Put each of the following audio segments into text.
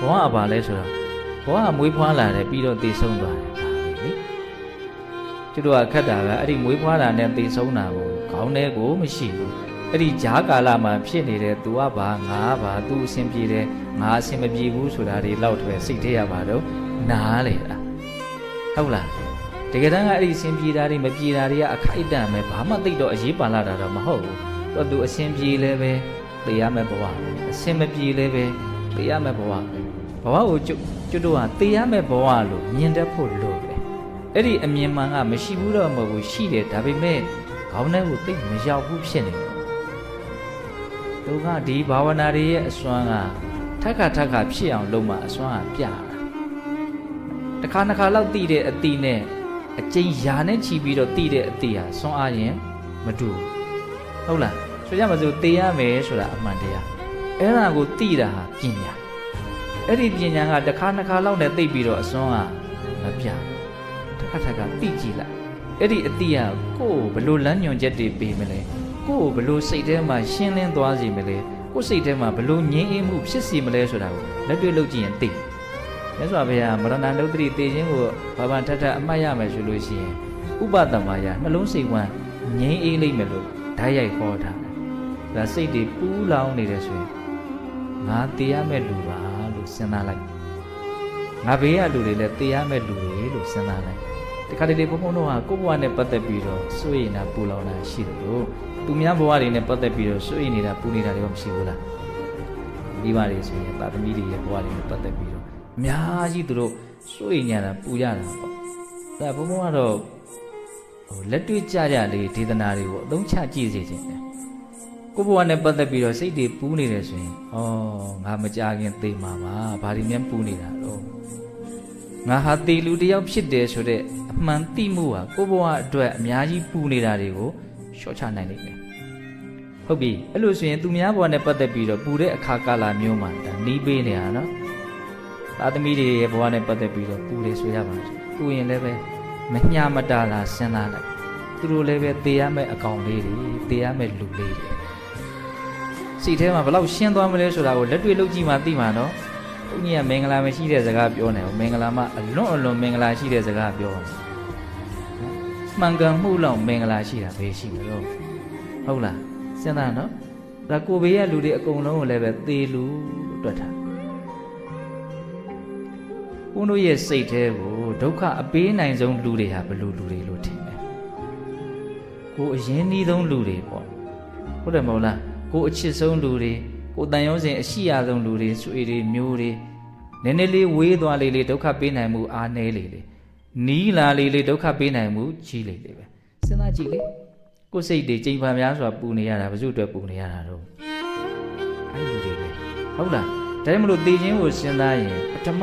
ဘဝကဘာလဲဆိုတော့ဘဝကမွေးဖွားလာတယ်ပြီးတော့တည်ဆုံးသွားတယ်ဒါပဲလေသူတို့ကခက်တာကအဲ့ဒီမွေးဖွားတာနဲ့တည်ဆုံးတာကိုခေါင်းထဲကိုမရှိဘူးအဲ့ဒီဈာကာလမှာဖြစ်နေတဲ့သူကဘာငါဘာသူအဆင်ပြေတယ်ငါအဆင်မပြေဘူးဆိုတာတွေလောက်တွေစိတ်ထဲရပါတော့နားလေလားဟုတ်လားတကယ်တမ်းကအဲ့ဒီအဆင်ပြေတာတွေမပြေတာတွေကအခိုက်အတန့်ပဲဘာမှသိတော့အရေးပါလာတာတော့မဟုတ်ဘူးသူကသူအဆင်ပြေလဲပဲတရားမဲ့ဘဝအဆင်မပြေလဲပဲ သိရမယ်ဘဝဘဝကိုကျွတ်ကျွတ်တို့ကသိရမယ်ဘဝလို့မြင်တတ်ဖို့လိုတယ်အဲ့ဒီအမြင်မှန်ကမရှိဘူးတော့မဟုတ်ဘူးရှိတယ်ဒါပေမဲ့ခေါင်းထဲကိုသိပ်မရောက်ဘူးဖြစ်နေတယ်သူကဒီဘာဝနာတွေရဲ့အစွမ်းကထက်ခါထက်ခါဖြစ်အောင်လုပ်မှအစွမ်းကပြတာတစ်ခါတစ်ခါလောက်တိတဲ့အတိနဲ့အကျဉ်းယာနဲ့ချီပြီးတော့တိတဲ့အတိဟာစွမ်းအားရင်မတူဘူးဟုတ်လားဆိုကြမစို့တေးရမယ်ဆိုတာအမှန်တရား အဲ့ဒါကိုတိတာဟာပညာအဲ့ဒီပညာကတစ်ခါတစ်ခါလောက်နဲ့သိပြီးတော့အစွမ်းကမပြတစ်ခါတစ်ခါတိကြည့်လိုက်အဲ့ဒီအတိကကိုယ်ဘယ်လိုလမ်းညွန်ချက်တွေပေးမလဲကိုယ်ဘယ်လိုစိတ်ထဲမှာရှင်းလင်းသွားစေမလဲကိုယ်စိတ်ထဲမှာဘယ်လိုငြိမ်းအေးမှုဖြစ်စေမလဲဆိုတာကိုလက်တွေ့လုပ်ကြည့်ရင်သိမြတ်စွာဘုရားမရဏလုတ်တိတေခြင်းကိုဘာဘာထထအမှတ်ရမယ်ဆိုလို့ရှိရင်ဥပဒမာယနှလုံးစိတ်ဝမ်းငြိမ်းအေးလိမ့်မယ်လို့ဓာတ်ရိုက်ဟောထားတယ်။ဒါစိတ်တွေပူးလောင်နေတယ်ဆိုရင် ငါတရားမဲ့လူပါလို့စဉ်းစားလိုက်။ငါဘေးကလူတွေလည်းတရားမဲ့လူတွေလို့စဉ်းစားလိုက်။ဒီခါတလေဘုံဘုံတို့ဟာကိုယ့်ဘဝနဲ့ပတ်သက်ပြီးတော့စိုးရိမ်တာပူလောင်တာရှိတယ်လို့သူများဘဝတွေနဲ့ပတ်သက်ပြီးတော့စိုးရိမ်နေတာပူနေတာတွေမရှိဘူးလား။မိဘတွေဆိုရင်တာသမီတွေရဲ့ဘဝတွေနဲ့ပတ်သက်ပြီးတော့အများကြီးသူတို့စိုးရိမ်ကြတာပူကြတာပေါ့။ဒါဘုံဘုံကတော့ဟိုလက်တွေ့ကြကြလေးဒေသနာတွေကိုအသုံးချကြည့်စေခြင်းတယ် ကိုဘဝနဲ့ပတ်သက်ပြီးတော့စိတ်တွေပူးနေတယ်ဆိုရင်ဩငါမကြခင်သိမှာပါဘာဒီမြန်ပူးနေတာတော့ငါဟာတေလူတယောက်ဖြစ်တယ်ဆိုတဲ့အမှန်သိမှုဟာကိုဘဝအတွက်အများကြီးပူနေတာတွေကိုရှော့ချနိုင်လိမ့်မယ်ဟုတ်ပြီအဲ့လိုဆိုရင်သူများဘဝနဲ့ပတ်သက်ပြီးတော့ပူတဲ့အခါကာလမျိုးမှာဒါနီးပေးနေတာနော်သာသမီတွေရဲ့ဘဝနဲ့ပတ်သက်ပြီးတော့ပူတယ်ဆိုရပါမယ်ပူရင်လည်းပဲမညာမတာလာစဉ်းစားလိုက်သူတို့လည်းပဲတေးရမယ့်အကောင်လေးတွေတေးရမယ့်လူလေးတွေ စိတ်ထဲမှာဘယ်လောက်ရှင်းသွားမလဲဆိုတာကိုလက်တွေ့လုပ်ကြည့်မှသိမှာနော်ဘုန်းကြီးကမင်္ဂလာမရှိတဲ့စကားပြောနေဘူးမင်္ဂလာမှအလွန်အလွန်မင်္ဂလာရှိတဲ့စကားပြောတယ်မှန်ကန်မှုလောက်မင်္ဂလာရှိတာပဲရှိမလို့ဟုတ်လားစဉ်းစားနော်ဒါကိုဘေးကလူတွေအကုန်လုံးကိုလည်းပဲသေလူလို့တွက်ထားဘုန်းတို့ရဲ့စိတ်ထဲကိုဒုက္ခအပေးနိုင်ဆုံးလူတွေဟာဘယ်လိုလူတွေလို့ထင်လဲကိုအရင်နှီးဆုံးလူတွေပေါ့ဟုတ်တယ်မဟုတ်လား ကိုအချစ်ဆုံးလူတွေကိုတန်ရုံးစဉ်အရှိရဆုံးလူတွေဆွေတွေမျိုးတွေနည်းနည်းလေးဝေးသွားလေးလေးဒုက္ခပေးနိုင်မှုအားနည်းလေးလေးနီးလာလေးလေးဒုက္ခပေးနိုင်မှုကြီးလေးလေးပဲစဉ်းစားကြည့်လေကိုယ်စိတ်တွေချိန်ပါများစွာပူနေရတာဘယ်သူအတွက်ပူနေရတာတော့အဲ့လူတွေပဲဟုတ်လားဒါကြောင့်မလို့တေခြင်းကိုစဉ်းစားရင်ပထမ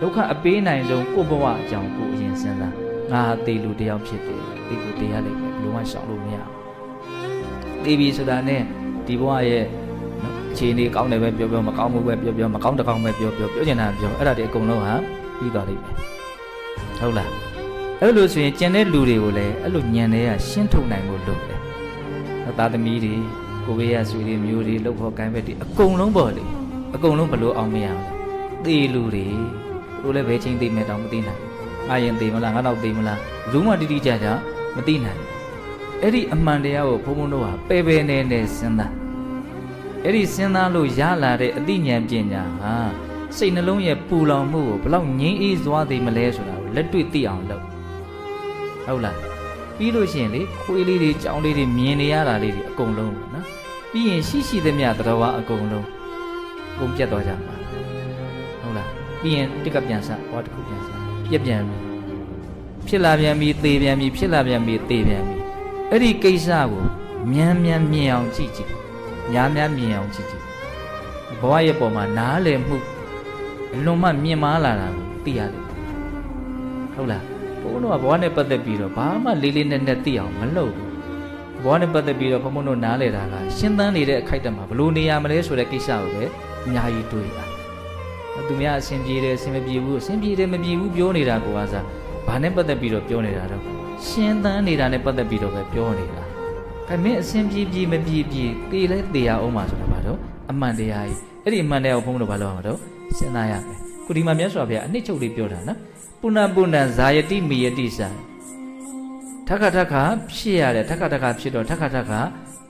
ဒုက္ခအပေးနိုင်ဆုံးကိုယ့်ဘဝအကြောင်းကိုအရင်စဉ်းစားငါဟာတေလူတယောက်ဖြစ်တယ်ဒီကိုတေရလိမ့်မယ်ဘယ်လိုမှရှောင်လို့မရဘူးတေပြီဆိုတာနဲ့ ဒီဘဝရဲ့နော်အခြေအနေကောင်းတယ်ပဲပြောပြောမကောင်းဘူးပဲပြောပြောမကောင်းတကောင်းပဲပြောပြောပြောချင်တာပြောအဲ့ဒါတွေအကုန်လုံးဟာပြီးသွားလိမ့်မယ်ဟုတ်လားအဲ့လိုဆိုရင်ကျန်တဲ့လူတွေကိုလည်းအဲ့လိုညံတွေကရှင်းထုတ်နိုင်ဖို့လုပ်တယ်။သားသမီးတွေကိုဘေးရဆွေတွေမျိုးတွေလှုပ်ဖို့ကိုင်းဘက်တွေအကုန်လုံးပေါ့လေအကုန်လုံးဘလို့အောင်မရဘူး။သေလူတွေသူတို့လည်းဘယ်ချိန်သေမယ်တောင်မသိနိုင်ဘူး။ငါရင်သေမလားငါတော့သေမလားဘူးမှတိတိကျကျမသိနိုင်ဘူး။ အဲ့ဒီအမှန်တရားကိုဘုံဘုံတို့ဟာပယ်ပယ်နေနေစဉ်းစားအဲ့ဒီစဉ်းစားလို့ရလာတဲ့အသိဉာဏ်ပညာဟာစိတ်နှလုံးရဲ့ပူလောင်မှုကိုဘလောက်ငြိမ်းအေးသွားသေးမလဲဆိုတာကိုလက်တွေ့သိအောင်လုပ်ဟုတ်လားပြီးလို့ရှိရင်လေခွေးလေးတွေကြောင်လေးတွေမြင်နေရတာလေးတွေအကုန်လုံးပေါ့နော်ပြီးရင်ရှိရှိသမျှသတော်ဝါအကုန်လုံးအကုန်ပြတ်သွားကြမှာဟုတ်လားပြီးရင်တက်ကပြန်ဆက်ဟောတစ်ခုပြန်ဆက်ပြက်ပြန်ပြီဖြစ်လာပြန်ပြီသေပြန်ပြီဖြစ်လာပြန်ပြီသေပြန်ပြီ အဲ့ဒီကိစ္စကိုမြန်မြန်မြင်အောင်ကြည့်ကြည့်များများမြင်အောင်ကြည့်ကြည့်ဘဝရဲ့ပုံမှာနားလည်မှုအလွန်မှမြင်မာလာတာကိုသိရတယ်ဟုတ်လားဘုန်းတော်ကဘဝနဲ့ပတ်သက်ပြီးတော့ဘာမှလေးလေးနက်နက်သိအောင်မလုပ်ဘူးဘဝနဲ့ပတ်သက်ပြီးတော့ဘုန်းဘုန်းတို့နားလည်တာကရှင်းသန်းနေတဲ့အခိုက်အတန့်မှာဘလို့နေရမလဲဆိုတဲ့ကိစ္စကိုပဲအများကြီးတွေးတာသူများအဆင်ပြေတယ်အဆင်မပြေဘူးအဆင်ပြေတယ်မပြေဘူးပြောနေတာကိုကစားဘာနဲ့ပတ်သက်ပြီးတော့ပြောနေတာတော့ ရှင်းသန်းနေတာနဲ့ပတ်သက်ပြီးတော့ပဲပြောနေတာဒါမင်းအဆင်ပြေပြေမပြေပြေတေလဲတေရအောင်ပါဆိုတာပါတော့အမှန်တရားကြီးအဲ့ဒီအမှန်တရားကိုဘုန်းဘုန်းတို့ဘာလုပ်ရမှာတော့စဉ်းစားရမယ်ခုဒီမှာမြတ်စွာဘုရားအနှစ်ချုပ်လေးပြောတာနော်ပုဏ္ဏပုဏ္ဏဇာယတိမိယတိဆံထက်ခါထက်ခါဖြစ်ရတယ်ထက်ခါထက်ခါဖြစ်တော့ထက်ခါထက်ခါ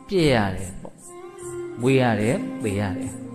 ပြည့်ရတယ်ပေါ့မွေးရတယ်ပေရတယ်